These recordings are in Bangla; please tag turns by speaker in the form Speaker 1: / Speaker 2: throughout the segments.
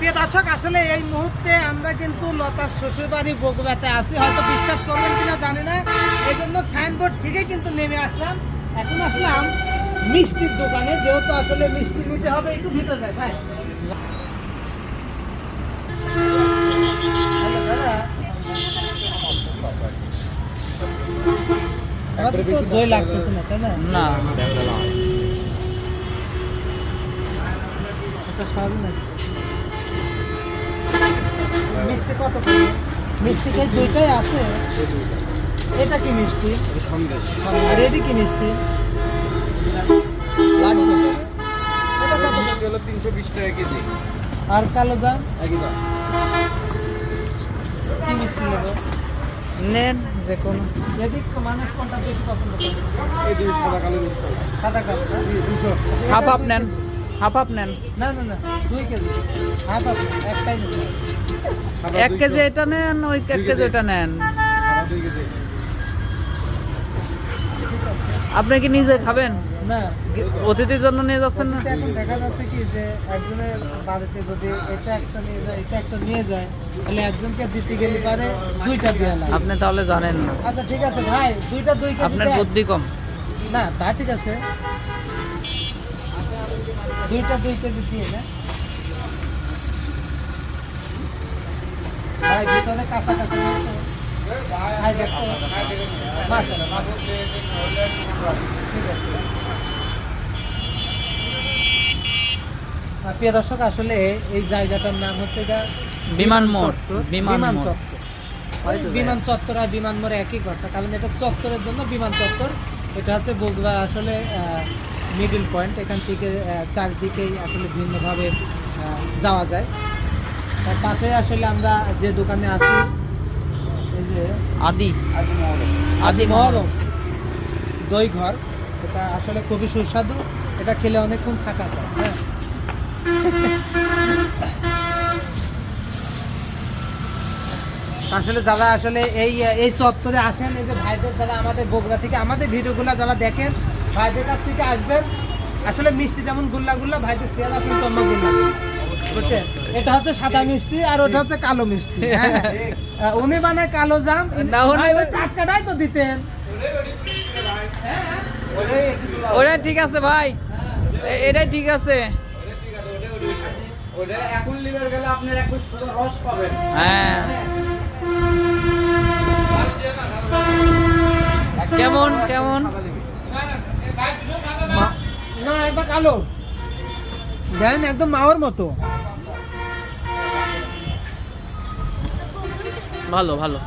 Speaker 1: প্রিয় দর্শক আসলে এই মুহূর্তে আমরা কিন্তু লতার শ্বশুর বাড়ি বগুড়াতে আছি। হয়তো বিশ্বাস করবেন কিনা জানি না। এই জন্য সাইনবোর্ড থেকে কিন্তু নেমে আসলাম। এখন আসলাম মিষ্টির দোকানে যেহেতু আসলে মিষ্টি নিতে হবে একটু ভিতরে যায় ভাই। দই লাগতেছে না তাই না?
Speaker 2: না
Speaker 1: এটা সবই না মিষ্টি কত? মিষ্টি কি দুইটাই আছে? এটা কি মিষ্টি? আর এটি কি মিষ্টি? লাড্ডু। এটা কত?
Speaker 3: তিনশো বিশ টাকা কেজি
Speaker 1: আর কালো দাম
Speaker 3: একই দাম
Speaker 1: কি মিষ্টি নেব
Speaker 2: নেন। যে কোনো।
Speaker 1: এদিক মানুষ কোনটা বেশি পছন্দ করে?
Speaker 3: সাদা কালো
Speaker 1: সাদা। কালো
Speaker 3: দুশো
Speaker 2: হাফ হাফ নেন। হাফ হাফ নেন।
Speaker 1: না না না দুই কেজি। হাফ হাফ একটাই নেব
Speaker 3: সাদা
Speaker 2: এক কেজি এটা নেন ওই এক কেজি ওটা নেন। আপনি কি নিজে খাবেন?
Speaker 1: না।
Speaker 2: অতিথির জন্য নিয়ে যাচ্ছেন না?
Speaker 1: এখন দেখা যাচ্ছে কি যে একজনের বাড়িতে যদি এটা একটা নিয়ে যায় এটা একটা নিয়ে যায় তাহলে একজনকে দিতে গেলে পারে দুইটা লাগে।
Speaker 2: আপনি তাহলে জানেন না।
Speaker 1: আচ্ছা ঠিক আছে ভাই দুইটা দুই কেজি
Speaker 2: আপনার বুদ্ধি কম।
Speaker 1: না তা ঠিক আছে। দুইটা দুই কেজি দিয়ে না। ভাই ভিতরে কাঁচা কাঁচা ভাই দেখো। প্রিয় দর্শক আসলে এই জায়গাটার নাম হচ্ছে এটা
Speaker 2: বিমান
Speaker 1: চত্বর,
Speaker 2: বিমান
Speaker 1: চত্বর। বিমান চত্বর আর বিমান মোড়ে একই কথা কারণ এটা চত্বরের জন্য বিমান চত্বর। এটা হচ্ছে বগুড়া আসলে মিডিল পয়েন্ট এখান থেকে চারদিকেই আসলে ভিন্নভাবে যাওয়া যায়। তার পাশে আসলে আমরা যে দোকানে আছি এই যে
Speaker 2: আদি।
Speaker 3: আদি
Speaker 1: মহরম। দই ঘর। এটা আসলে খুবই সুস্বাদু। এটা খেলে অনেকক্ষণ থাকা যায় হ্যাঁ। আসলে যারা আসলে এই এই চত্বরে আসেন এই যে ভাইদের যারা আমাদের বগুড়া থেকে আমাদের ভিডিওগুলো যারা দেখেন ভাইদের কাছ থেকে আসবেন। আসলে মিষ্টি যেমন গুল্লা গুল্লা ভাইদের চেহারা কিন্তু অন্য গুল্লা। বুঝছেন? এটা হচ্ছে সাদা মিষ্টি আর ওটা হচ্ছে কালো মিষ্টি হ্যাঁ। উনি বানায় কালো জাম। টাটকাটাই তো দিতেন।
Speaker 2: ওটা ঠিক আছে ভাই। এটাই ঠিক আছে। হ্যাঁ। কেমন কেমন?
Speaker 1: না এটা কালো। দেন একদম মাওয়ার মতো।
Speaker 2: ভালো ভালো।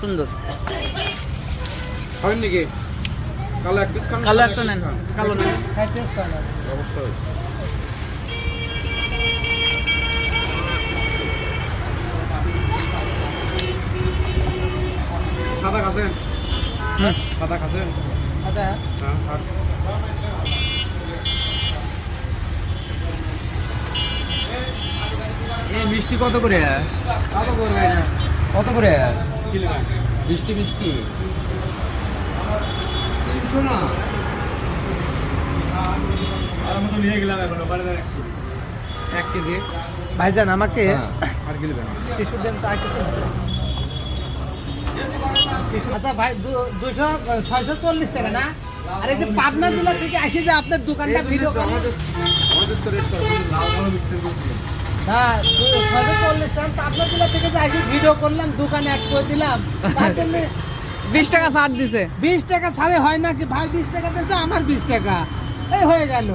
Speaker 2: সুন্দর।
Speaker 3: খাবেন নাকি? কালো এক পিস খান
Speaker 2: কালো একটা নেন। কালো নেন।
Speaker 3: অবশ্যই। সাদা। সাদা হ্যাঁ
Speaker 4: এই মিষ্টি কত করে?
Speaker 3: কত করবে না
Speaker 4: কত করে?
Speaker 3: এক কেজি।
Speaker 1: ভাইজান আমাকে
Speaker 4: হ্যাঁ।
Speaker 3: আর কি নেবেন
Speaker 1: দেন তো কিছু আচ্ছা ভাই দুশো ছয়শো চল্লিশ টাকা না? আর এই যে পাবনা জেলা থেকে আসি যে আপনার দোকানটা ভিডিও করি
Speaker 3: আমাদের আমাদের তো রেট করে লাল কালো মিক্সার করছি
Speaker 1: না দু- ছয়শো চল্লিশ টাকা পাবনা জেলা থেকে যে আসি ভিডিও করলাম দোকানে অ্যাড করে দিলাম তার জন্য
Speaker 2: বিশ টাকা ছাড় দিছে।
Speaker 1: বিশ টাকা ছাড়ে হয় ভাই বিশ টাকা দিয়েছে আমার বিশ টাকা। এই হয়ে গেল।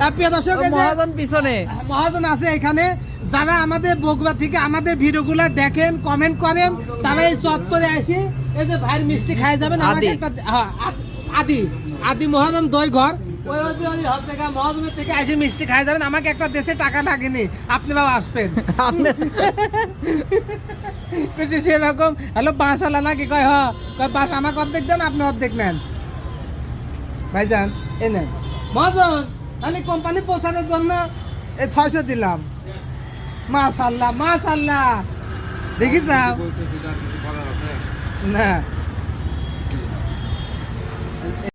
Speaker 1: আর প্রিয় দর্শক
Speaker 2: ও
Speaker 1: এই যে-
Speaker 2: মহাজন পিছনে।
Speaker 1: মহাজন আছে এখানে। যারা আমাদের বগুড়া থেকে আমাদের ভিডিওগুলো দেখেন কমেন্ট করেন তারা এই চত্বরে আসি। এই যে ভাইয়ের মিষ্টি খাই যাবেন। আমাকে। একটা হ্যাঁ, আদি। আদি মহাজন দই ঘর। ওই ওই ওই হর থেকে মহাজনের থেকে আসি মিষ্টি খাই যাবেন আমাকে একটা দেশে টাকা লাগেনি। আপনি বাবা আসবেন।
Speaker 2: আপনি
Speaker 1: বেশি সেরকম হ্যালো বাঁশালা নাকি? কয় হ। কয় বাস আমাকে অর্ধেক দেন আপনি অর্ধেক নেন। ভাইজান এ নেন। মহাজন তাহলে কোম্পানি পৌঁছানোর জন্য এই ছয়শো দিলাম। মাশাল্লাহ মাশাল্লাহ। দেখি যাও না।